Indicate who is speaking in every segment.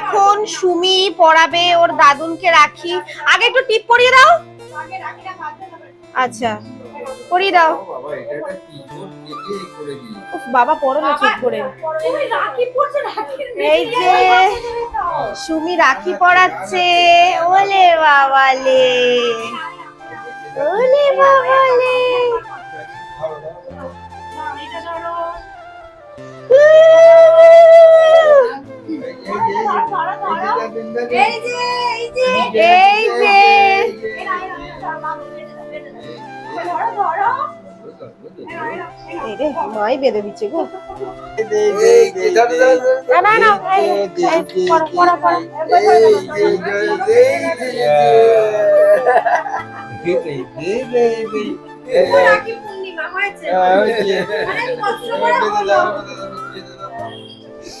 Speaker 1: এখন সুমি পড়াবে ওর দাদুনকে রাখি। আগে একটু টিপ পরিয়ে দাও। আচ্ছা পরিয়ে দাও।
Speaker 2: বাবা
Speaker 1: পড়ো না ঠিক করে। এই যে সুমি রাখি পড়াচ্ছে ওলে বাবালে। ওলে বাবালে।
Speaker 2: এই যে
Speaker 1: এই যে এই যে মাই বেঁধে দিচ্ছে গো
Speaker 3: পূর্ণিমা হয়েছে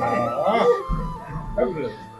Speaker 3: 啊，那
Speaker 2: 不。